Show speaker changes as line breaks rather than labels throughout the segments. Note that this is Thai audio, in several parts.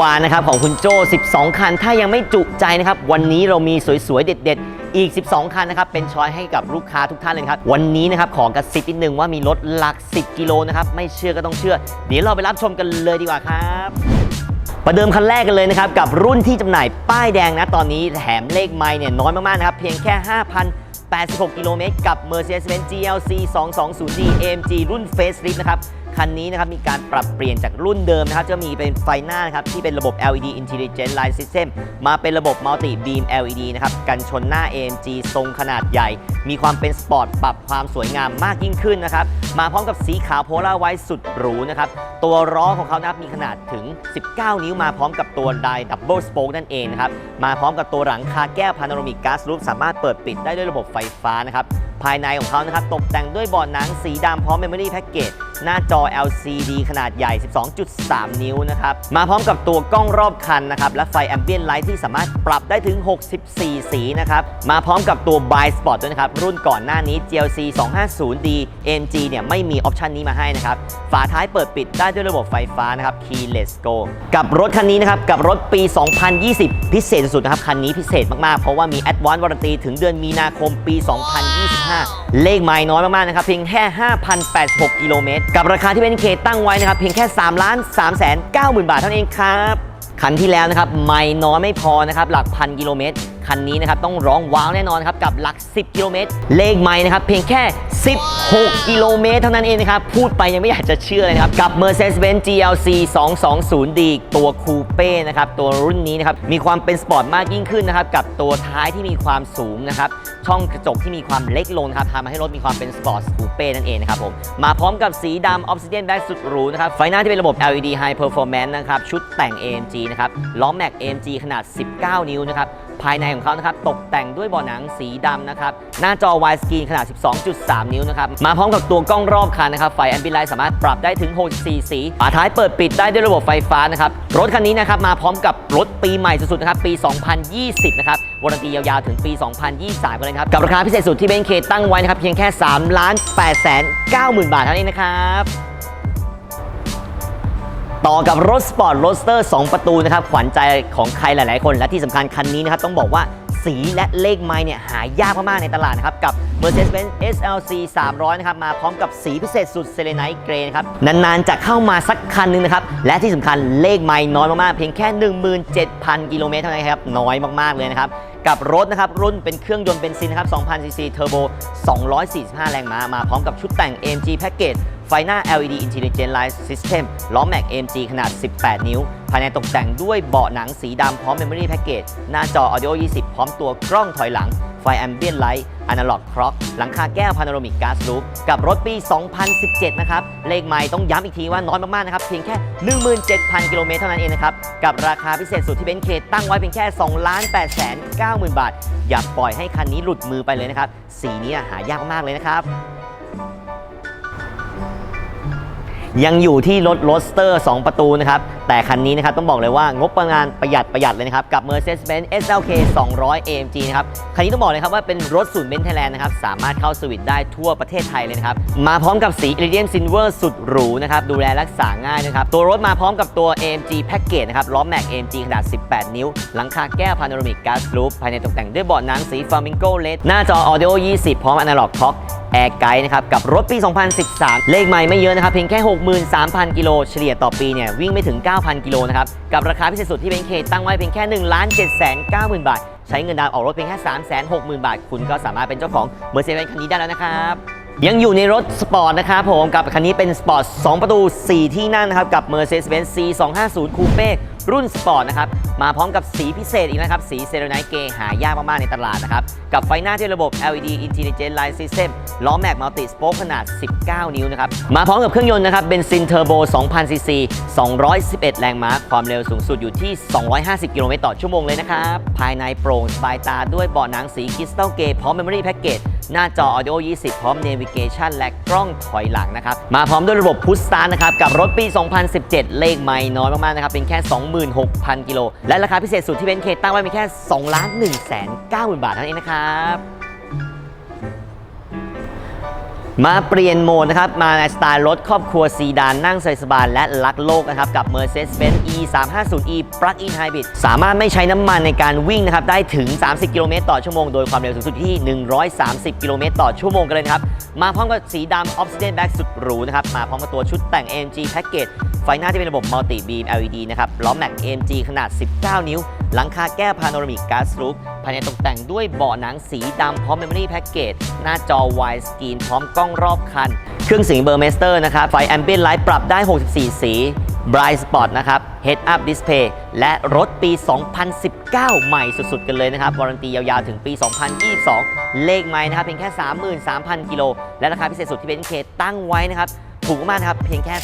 วานะครับของคุณโจ12 คัน ถ้ายังไม่จุใจนะครับ วันนี้เรามีสวยๆ เด็ด ๆ อีก 12 คันนะครับ เป็นช้อยให้กับลูกค้าทุกท่านเลยครับ วันนี้นะครับขอกระซิบนิดนึงว่ามีรถหลัก 10 กิโลนะครับ ไม่เชื่อก็ต้องเชื่อ เดี๋ยวเราไปรับชมกันเลยดีกว่าครับประเดิมคันแรกกันเลยนะครับ กับรุ่นที่จำหน่ายป้ายแดงนะตอนนี้แถมเลขไมล์เนี่ยน้อยมากๆนะครับเพียงแค่5,086 กิโลเมตรกับ Mercedes-Benz GLC 220D AMG รุ่น Facelift นะครับ คันนี้นะครับมีการปรับเปลี่ยนจากรุ่นเดิมนะครับจะมีเป็นไฟหน้านะครับที่เป็นระบบ LED Intelligent Light System มาเป็นระบบ Multi Beam LED นะครับกันชนหน้า AMG ทรงขนาดใหญ่ มีความเป็นสปอร์ตปรับความสวยงามมากยิ่งขึ้นนะครับมาพร้อมกับสีขาวโพล่าไวท์สุดหรูนะครับตัวล้อของเขานะครับมีขนาดถึง 19 นิ้วมาพร้อมกับตัวไดดับเบิลสโป๊กนั่นเองนะครับมาพร้อมกับตัวหลังคาแก้วพาโนรามิกก๊าซรูฟสามารถเปิดปิดได้ด้วยระบบไฟฟ้านะครับ ภายในของเขานะครับตกแต่งด้วยเบาะหนังสีดำพร้อม Memory Package หน้าจอ LCD ขนาดใหญ่ 12.3 นิ้วนะครับ มาพร้อมกับตัวกล้องรอบคันนะครับ และไฟ Ambient Light ที่สามารถปรับได้ถึง 64 สีนะครับ มาพร้อมกับตัว By Spot ด้วยนะครับ รุ่นก่อนหน้านี้ GLC 250D AMG เนี่ยไม่มีออปชันนี้มาให้นะครับ ฝาท้ายเปิดปิดได้ด้วยระบบไฟฟ้านะครับ Keyless Go กับรถคันนี้นะครับ กับรถปี 2020 พิเศษสุดๆนะครับ คันนี้พิเศษมากๆ เพราะว่ามี Advanced Warranty ถึงเดือนมีนาคมปี 202 5 เลขไม้น้อยมาก ๆ นะครับ เพียงแค่ 5,086 กิโลเมตร กับราคาที่เป็นเคตั้งไว้นะครับ เพียงแค่ 3 ล้าน3แสน9หมื่นบาทเท่านั้นเองครับ คันที่แล้วนะครับ ไม่น้อยไม่พอนะครับ หลักพันกิโลเมตร คันนี้นะครับต้องร้องว้าวแน่นอนครับกับหลัก 10 กิโลเมตร เลขไม่นะครับเพียงแค่ 16 กิโลเมตร เท่านั้นเองนะครับพูดไปยังไม่อยากจะเชื่อเลยนะครับกับ Mercedes-Benz GLC 220D ตัวคูเป้นะครับตัวรุ่นนี้นะครับมีความเป็นสปอร์ตมากยิ่งขึ้นนะครับกับตัวท้ายที่มีความสูงนะครับช่องกระจกที่มีความเล็กลงนะครับทำให้รถมีความเป็นสปอร์ตคูเป้นั่นเองนะครับผมมาพร้อมกับสีดำออฟซิเดียนได้สุดหรูนะครับไฟหน้าที่เป็นระบบ LED High Performance นะครับชุดแต่ง AMG นะครับล้อแม็ก AMG ขนาด 19 นิ้วนะครับ ภายในของเขานะครับตกแต่งด้วยเบาะหนังสีดำนะครับหน้าจอ Wide Screen ขนาด 12.3 นิ้วนะครับมาพร้อมกับตัวกล้องรอบคันนะครับไฟ Ambient Light สามารถปรับได้ถึง 64 สีฝาท้ายเปิดปิดได้ด้วยระบบไฟฟ้านะครับรถคันนี้นะครับมาพร้อมกับรถปีใหม่สุดๆนะครับปี 2020 นะครับวารันตียาวๆถึงปี 2023กันเลยครับกับราคาพิเศษสุดที่เบนเคตั้งไว้นะครับเพียงแค่3ล้าน8แสน9หมื่นบาทเท่านั้นเองนะครับ ต่อกับรถสปอร์ตโรสเตอร์ 2 ประตูนะครับ ขวัญใจของใครหลาย ๆ คน และที่สำคัญคันนี้นะครับ ต้องบอกว่าสีและเลขไม้เนี่ยหายากมาก ๆ ในตลาดนะครับ กับ Mercedes-Benz SLC 300 นะครับ มาพร้อมกับสีพิเศษสุดเซเลไนท์เกรนะครับ นาน ๆ จะเข้ามาสักคันนึงนะครับ และที่สำคัญเลขไม้น้อยมาก ๆ เพียงแค่ 17,000 กิโลเมตรเท่านั้นครับ น้อยมาก ๆ เลยนะครับ กับรถนะครับรุ่นเป็นเครื่องยนต์เบนซินนะครับ2,000ซีซีเทอร์โบ 245 แรงม้า มาพร้อมกับชุดแต่ง AMG Package ไฟหน้า LED Intelligent Light System ล้อแม็ก AMG ขนาด 18 นิ้ว ภายในตกแต่งด้วยเบาะหนังสีดำพร้อม Memory Package หน้าจอ Audio 20 พร้อมตัวกล้องถอยหลัง ไฟ Ambient Light Analog Clock หลังคาแก้ว Panoramic Glass Roof กับรถปี 2017 นะครับ เลขไม่ต้องย้ำอีกทีว่าน้อยมาก ๆ นะครับ เพียงแค่ 17,000 กิโลเมตรเท่านั้นเองนะครับ กับราคาพิเศษสุดที่เบนเคตั้งไว้เพียงแค่2ล้าน8แสน9หมื่นบาท อย่าปล่อยให้คันนี้หลุดมือไปเลยนะครับ สีนี้หายากมากเลยนะครับ ยังอยู่ที่รถโรสเตอร์ 2 ประตูนะครับ แต่คันนี้นะครับต้องบอกเลยว่างบประมาณประหยัดประหยัดเลยนะครับ กับ Mercedes-Benz SLK 200 AMG นะครับ คันนี้ต้องบอกเลยครับว่าเป็นรถศูนย์เบนซ์ไทยแลนด์นะครับ สามารถเข้าสวิตช์ได้ทั่วประเทศไทยเลยนะครับ มาพร้อมกับสี Iridium Silver สุดหรูนะครับ ดูแลรักษาง่ายนะครับ ตัวรถมาพร้อมกับตัว AMG Package นะครับ ล้อแม็ก AMG ขนาด 18 นิ้ว หลังคาแก้ว Panoramic Glass Roof ภายในตกแต่งด้วยเบาะหนังสี Flamingo LED หน้าจอ Audio 20 พร้อม Analog Clock แอก ด์นะครับ กับรถปี 2013 เลขใหม่ไม่เยอะนะครับ เพียงแค่ 63,000 กิโล เฉลี่ยต่อปีเนี่ย วิ่งไม่ถึง 9,000 กิโลนะครับ กับราคาพิเศษสุดที่เป็นเคตั้งไว้เพียงแค่1ล้าน7แสน90,000 บาท ใช้เงินดาวออกรถเพียงแค่ 3 6 0 0 0 0 บาท คุณก็สามารถเป็นเจ้าของ Mercedes คันนี้ได้แล้วนะครับ ยังอยู่ในรถสปอร์ตนะครับผมกับคันนี้เป็นสปอร์ต 2 ประตู 4 ที่นั่งนะครับ กับ Mercedes-Benz C250 Coupe รุ่นสปอร์ตนะครับ มาพร้อมกับสีพิเศษอีกนะครับ สีเซราไนเกย์หายากมาก ๆ ในตลาดนะครับ กับไฟหน้าที่ระบบ LED Intelligent Light System ล้อแม็กมัลติสโป๊กขนาด 19 นิ้วนะครับ มาพร้อมกับเครื่องยนต์นะครับเบนซินเทอร์โบ2,000 ซีซี 211 แรงม้า ความเร็วสูงสุดอยู่ที่ 250 กิโลเมตรต่อชั่วโมงเลยนะครับ ภายในโปร่งสบายตาด้วยเบาะหนังสีคริสตัลเกย์พร้อม Memory Package หน้าจอ Audio 20 พร้อม Navigation และกล้องถอยหลังนะครับ มาพร้อมด้วยระบบพุชสตาร์นะครับ กับรถปี 2017 เลขไม่น้อยมาก ๆ นะครับ เป็นแค่ 26,000 กิโล และราคาพิเศษสุดที่เบนซ์เคตั้งไว้เป็นแค่2ล้าน1แสน9หมื่นบาทเท่านั้นเองนะครับ มาเปลี่ยนโหมดนะครับ มาในสไตล์รถครอบครัวซีดานนั่งสบายๆและรักโลกนะครับ กับ Mercedes-Benz E350e Plug-in Hybrid สามารถไม่ใช้น้ำมันในการวิ่งนะครับ ได้ถึง 30 กิโลเมตรต่อชั่วโมง โดยความเร็วสูงสุดที่ 130 กิโลเมตรต่อชั่วโมงกันเลยนะครับ มาพร้อมกับสีดำ Obsidian Black สุดหรูนะครับ มาพร้อมกับตัวชุดแต่ง AMG Package ไฟหน้าที่เป็นระบบ Multi Beam LED นะครับ ล้อแม็ก AMG ขนาด 19 นิ้ว หลังคาแก้วพาโนรามิกกาซรูฟภายในตกแต่งด้วยเบาะหนังสีดำพร้อม Memory Package หน้าจอ Wide Screen พร้อมกล้องรอบคัน เครื่องเสียงเบอร์เมสเตอร์นะครับไฟ Ambient Light ปรับได้ 64 สี Bright Spot นะครับ Head Up Display และรถปี 2019 ใหม่สุดๆ กันเลยนะครับ วารันตียาวๆ ถึงปี 2022 เลขไม้นะครับเพียงแค่ 33,000 กิโล และราคาพิเศษสุดที่เบนเคตั้งไว้นะครับ ถูกมากนะครับ เพียงแค่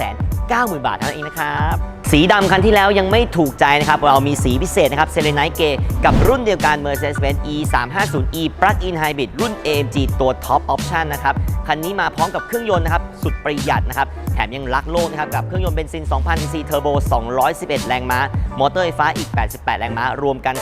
2,590,000 บาทเท่านั้นเองนะครับ สีดำคันที่แล้วยังไม่ถูกใจนะครับ เรามีสีพิเศษนะครับเซเลไนด์เกกับรุ่นเดียวกัน Mercedes-Benz E350e Plug-in Hybrid รุ่น AMG ตัว Top Option นะครับ คันนี้มาพร้อมกับเครื่องยนต์นะครับ สุดประหยัดนะครับ ถมยังรักโลกนะครับกับเครื่องยนต์เบนซิน 2,000 cc เทอร์โบ 211 แรงม้า มอเตอร์ไฟฟ้าอีก 88 แรงม้า รวมกัน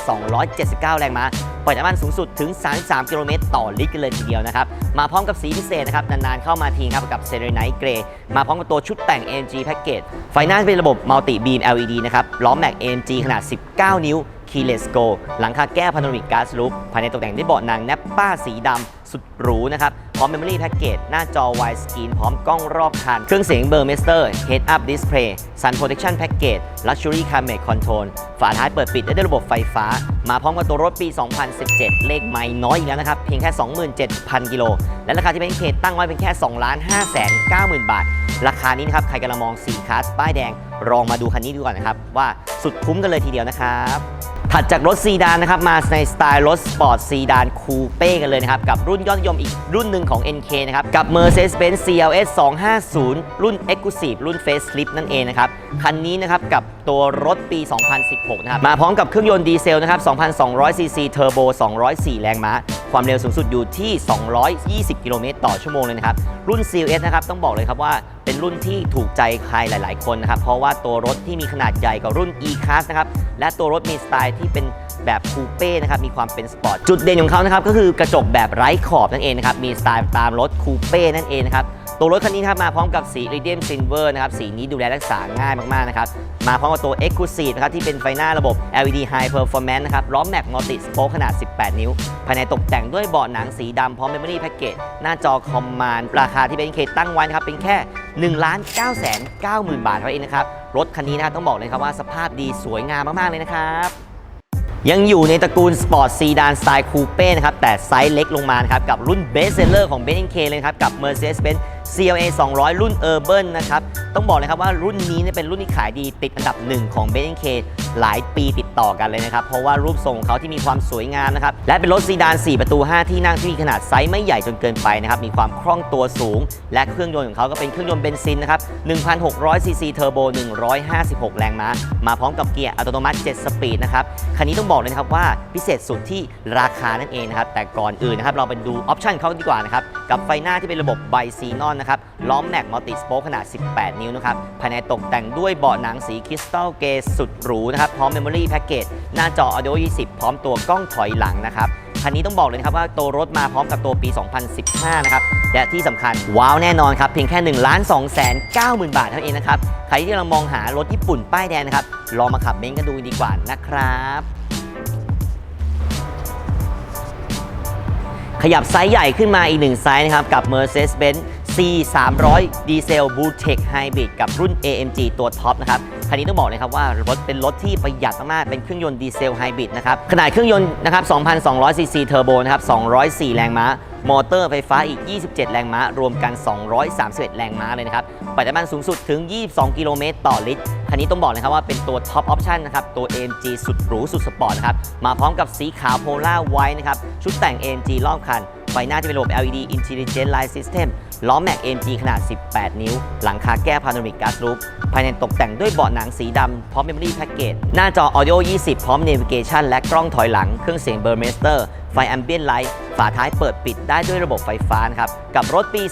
279 แรงม้าปล่อยน้ำมันสูงสุดถึง 33 กิโลเมตรต่อลิตรกันเลยทีเดียวนะครับ มาพร้อมกับสีพิเศษนะครับ นานๆ เข้ามาทีครับกับ Serenite Grey มาพร้อมกับตัวชุดแต่ง AMG Package ไฟหน้าเป็นระบบ Multi Beam LED นะครับ ล้อแม็ก AMG ขนาด 19 นิ้ว Keyless Go หลังคาแก้พาโนรามิกกาซลูปภายในตกแต่งด้วยเบาะหนังแนปป้าสีดำสุดหรูนะครับ พร้อม Memory Package หน้าจอ Wide Screen พร้อมกล้องรอบคัน เครื่องเสียงเบอร์เมสเตอร์ Head Up Display Sun Protection Package Luxury Climate Control ฝาท้ายเปิดปิดได้ด้วยระบบไฟฟ้า มาพร้อมกับตัวรถปี 2017 เลขไม่น้อยอีกแล้วนะครับ เพียงแค่ 27,000 กิโล และราคาที่เป็นเคตั้งไว้เป็นแค่ 2,590,000 บาท ราคานี้นะครับ ใครกำลังมอง4คลาสป้ายแดงลองมาดูคันนี้ดูก่อนนะครับ ว่าสุดคุ้มกันเลยทีเดียวนะครับ ถัดจากรถซีดานนะครับมาในสไตล์รถสปอร์ตซีดานคูเป้กันเลยนะครับ กับรุ่นยอดนิยมอีกรุ่นหนึ่งของ NK นะครับ กับ Mercedes-Benz CLS 250 รุ่น Exclusive รุ่น Facelift นั่นเองนะครับ คันนี้นะครับกับตัวรถปี 2016 นะครับ มาพร้อมกับเครื่องยนต์ดีเซลนะครับ 2,200ซีซีเทอร์โบ 204 แรงม้า ความเร็วสูงสุดอยู่ที่ 220 กิโลเมตรต่อชั่วโมงเลยนะครับ รุ่น CLS นะครับต้องบอกเลยครับว่า เป็นรุ่นที่ถูกใจใครหลาย ๆ คนนะครับ เพราะว่าตัวรถที่มีขนาดใหญ่กว่ารุ่น E-Class นะครับ และตัวรถมีสไตล์ที่เป็นแบบคูเป้นะครับ มีความเป็นสปอร์ต จุดเด่นของเขานะครับ ก็คือกระจกแบบไร้ขอบนั่นเองนะครับ มีสไตล์ตามรถคูเป้นั่นเองนะครับตัวรถคันนี้ครับมาพร้อมกับสี Radium Silver นะครับ สีนี้ดูแลรักษาง่ายมาก ๆ นะครับ มาพร้อมกับตัว Exclusive นะครับ ที่เป็นไฟหน้าระบบ LED High Performance นะครับ ล้อแม็ก Multi Spoke ขนาด 18 นิ้ว ภายในตกแต่งด้วยเบาะหนังสีดำพร้อม Memory Package หน้าจอคอมมานด์ราคาที่เป็นเคตั้งไว้นะครับ เป็นแค่ 1 9 9 0 0 0 บาทเท่านั้นเองนะครับ รถคันนี้นะต้องบอกเลยครับว่าสภาพดีสวยงามมาก ๆ เลยนะครับยังอยู่ในตระกูลสปอร์ตซีดานสไตล์คูเป้นะครับ แต่ไซส์เล็กลงมาครับ กับรุ่นเบสเซลเลอร์ของ b e n k เลยนะครับ กับ Mercedes-Benz CLA 200 รุ่น Urban นะครับ ต้องบอกเลยครับว่ารุ่นนี้เนี่ยเป็นรุ่นที่ขายดีติดอันดับหนึ่งของ b e n k หลายปีติด ต่อกันเลยนะครับ เพราะว่ารูปทรงของเขาที่มีความสวยงามนะครับ และเป็นรถซีดาน 4 ประตู 5 ที่นั่งที่มีขนาดไซส์ไม่ใหญ่จนเกินไปนะครับ มีความคล่องตัวสูง และเครื่องยนต์ของเขาก็เป็นเครื่องยนต์เบนซินนะครับ 1,600 ซีซีเทอร์โบ 156 แรงม้า มาพร้อมกับเกียร์อัตโนมัติ 7 สปีดนะครับ คันนี้ต้องบอกเลยนะครับว่าพิเศษสุดที่ราคานั่นเองนะครับ แต่ก่อนอื่นนะครับเราไปดูออปชั่นเขาดีกว่านะครับ กับไฟหน้าที่เป็นระบบไบซีนอนนะครับ ล้อมแม็กมัลติสโปคขนาด 18 นิ้วนะครับ ภายในตกแต่งด้วยเบาะหนังสีคริสตัลเกรสุดหรูนะครับ พร้อมเมมโมรี่แพ็กเกจหน้าจอ Audio 20 พร้อมตัวกล้องถอยหลังนะครับคันนี้ต้องบอกเลยนะครับว่าตัวรถมาพร้อมกับตัวปี 2015 นะครับ และที่สำคัญว้าวแน่นอนครับ เพียงแค่1ล้าน2แสน9หมื่นบาทเท่านั้นเองนะครับ ใครที่กำลังมองหารถญี่ปุ่นป้ายแดงนะครับ ลองมาขับเบนซ์กันดูดีกว่านะครับขยับไซส์ใหญ่ขึ้นมาอีกหนึ่งไซส์นะครับ กับ Mercedes-Benz C 300ดีเซล b l u e Tech Hybrid กับรุ่น AMG ตัวท็อปนะครับ คันนี้ต้องบอกเลยครับว่ารถเป็นรถที่ประหยัดมากๆเป็นเครื่องยนต์ดีเซลไฮบริดนะครับขนาดเครื่องยนต์นะครับ2,200ซีซีเทอร์โบนะครับ204 แรงม้ามอเตอร์ไฟฟ้าอีก 27 แรงม้า รวมกัน 231 แรงม้าเลยนะครับปล่อยน้ำมันสูงสุดถึง 22 กิโลเมตรต่อลิตร คันนี้ต้องบอกเลยครับว่าเป็นตัวท็อปออปชันนะครับ ตัว AMG สุดหรูสุดสปอร์ตนะครับ มาพร้อมกับสีขาวโพล่าไวท์นะครับ ชุดแต่ง AMG รอบคัน ไฟหน้าที่เป็นระบบ LED Intelligent Light System ล้อแม็ก AMG ขนาด 18 นิ้ว หลังคาแก้พาโนรามิกกาสรูปภายในตกแต่งด้วยเบาะหนังสีดำพร้อมเมมโมรี่แพ็กเกจหน้าจอ Audio 20 พร้อม Navigation และกล้องถอยหลังเครื่องเสียง Burmester ไฟแอมเบียนไลท์ฝาท้ายเปิดปิดได้ด้วยระบบไฟฟ้านะครับ กับรถปี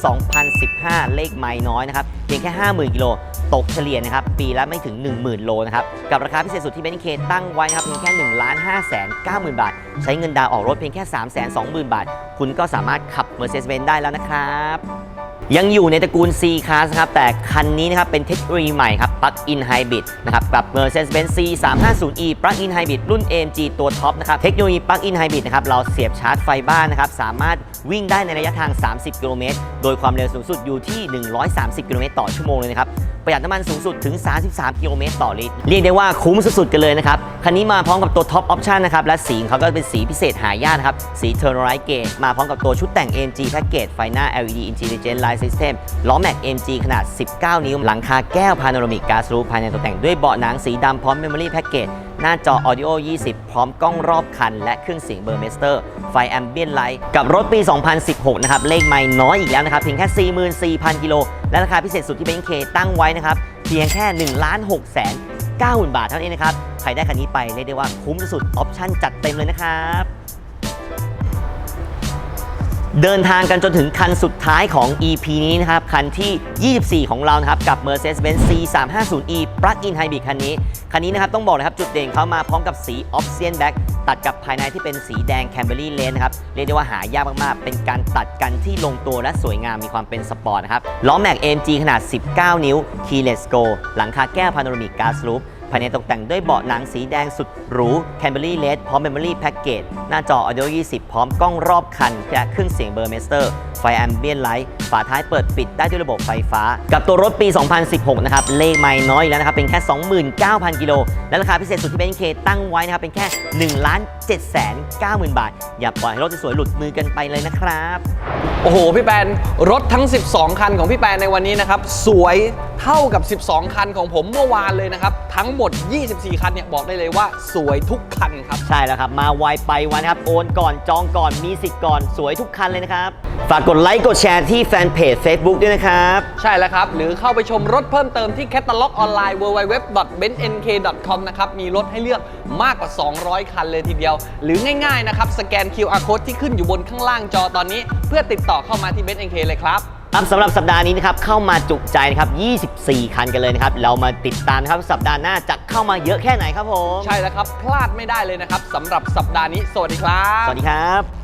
2015 เลขไม้น้อยนะครับเพียงแค่ 50,000กิโลตกเฉลี่ยนะครับปีละไม่ถึง 10,000 โลนะครับกับราคาพิเศษสุดที่เบนซ์เคตั้งไว้นะครับเพียงแค่ 1 5 9 0 0 0 บาท ใช้เงินดาวออกรถเพียงแค่ 3 2 0 0 0 0 บาท คุณก็สามารถขับ Mercedes-Benz ได้แล้วนะครับ ยังอยู่ในตระกูล C Class ครับ แต่คันนี้นะครับเป็นเทคโนโลยีใหม่ครับ Plug-in Hybrid นะครับกับ Mercedes-Benz C 3 5 0 E Plug-in Hybrid รุ่น AMG ตัวท็อปนะครับ เทคโนโลยี Plug-in Hybrid นะครับ เราเสียบชาร์จไฟบ้านนะครับ สามารถวิ่งได้ในระยะทาง 30 กิโลเมตร โดยความเร็วสูงสุดอยู่ที่ 130 กิโลเมตรต่อชั่วโมงเลยนะครับ ประหยัดน้ำมันสูงสุดถึง 33 กิโลเมตรต่อลิตร เรียกได้ว่าคุ้มสุดๆ กันเลยนะครับ คันนี้มาพร้อมกับตัวท็อปออปชันนะครับ และสีของเขาก็เป็นสีพิเศษหายากครับ สีเทอร์โนไรเกตมาพร้อมกับตัวชุดแต่ง AMG แพ็กเกจไฟหน้า LED Intelligent Light System ล้อแม็ก AMG ขนาด 19 นิ้ว หลังคาแก้วพาโนรามิกกาสรูภายในตกแต่งด้วยเบาะหนังสีดำพร้อมเมมโมรี่แพ็กเกจ หน้าจอ Audio 20 พร้อมกล้องรอบคัน และเครื่องเสียงเบอร์เมสเตอร์ ไฟแอมเบียนไลท์กับรถปี 2016 นะครับ เลขไม่น้อยอีกแล้วนะครับ เพียงแค่ 44,000 กิโล และราคาพิเศษสุดที่เบนเคตั้งไว้นะครับ เพียงแค่1ล้าน6แสน90,000บาทเท่านั้นเองนะครับ ใครได้คันนี้ไปเรียกได้ว่าคุ้มสุดๆออปชั่นจัดเต็มเลยนะครับ เดินทางกันจนถึงคันสุดท้ายของ EP นี้นะครับ คันที่ 24 ของเรานะครับ กับ Mercedes-Benz C350e Plug-in Hybrid คันนี้ คันนี้นะครับ ต้องบอกเลยครับ จุดเด่นเขามาพร้อมกับสี Option Black ตัดกับภายในที่เป็นสีแดง Camberley Lane นะครับ เรียกได้ว่าหายากมาก ๆ เป็นการตัดกันที่ลงตัวและสวยงามมีความเป็นสปอร์ตนะครับล้อแม็ก AMG ขนาด 19 นิ้ว Keyless Go หลังคาแก้วพาโนรามิกกาซรูฟ ภายในตกแต่งด้วยเบาะหนังสีแดงสุดหรู Camberley Red พร้อม Memory Package หน้าจอ Audio 20 พร้อมกล้องรอบคันและเครื่องเสียงเบอร์เมสเตอร์ไฟแอมเบียนไลท์ฝาท้ายเปิดปิดได้ด้วยระบบไฟฟ้า กับตัวรถปี 2016 นะครับ เลขไม่น้อยแล้วนะครับ เป็นแค่ 29,000 กิโล และราคาพิเศษสุดที่เบนเคตั้งไว้นะครับ เป็นแค่1ล้าน7 9 0 0 0 บาท อย่าปล่อยให้รถสวยๆหลุดมือกันไปเลยนะครับ
โอ้โห พี่แปน รถทั้ง 12 คันของพี่แปนในวันนี้นะครับ สวยเท่ากับ 12 คันของผมเมื่อวานเลยนะครับ ทั้งหมด 24 คันเนี่ยบอกได้เลยว่าสวยทุกคันครับ
ใช่แล้วครับ มาไวไปไวันนะครับ โอนก่อนจองก่อนมีสิทธิ์ก่อนสวยทุกคันเลยนะครับ ฝากกดไลค์กดแชร์ที่แฟนเพจ Facebook ด้วยนะครับ
ใช่แล้วครับ หรือเข้าไปชมรถเพิ่มเติมที่แคตตาล็อกออนไลน์ www.benzNK.com นะครับมีรถให้เลือกมากกว่า 200 คันเลยทีเดียว หรือง่ายๆนะครับสแกน QR code ที่ขึ้นอยู่บนข้างล่างจอตอนนี้ เพื่อติดต่อเข้ามาที่ BenzNK เลยครับ
ครับสำหรับสัปดาห์นี้นะครับเข้ามาจุใจนะครับ 24 คันกันเลยนะครับ เรามาติดตามนะครับสัปดาห์หน้าจะเข้ามาเยอะแค่ไหนครับผม
ใช่แล้วครับ พลาดไม่ได้เลยนะครับสำหรับสัปดาห์นี้ สวัสดีครับ
สวัสดีครับ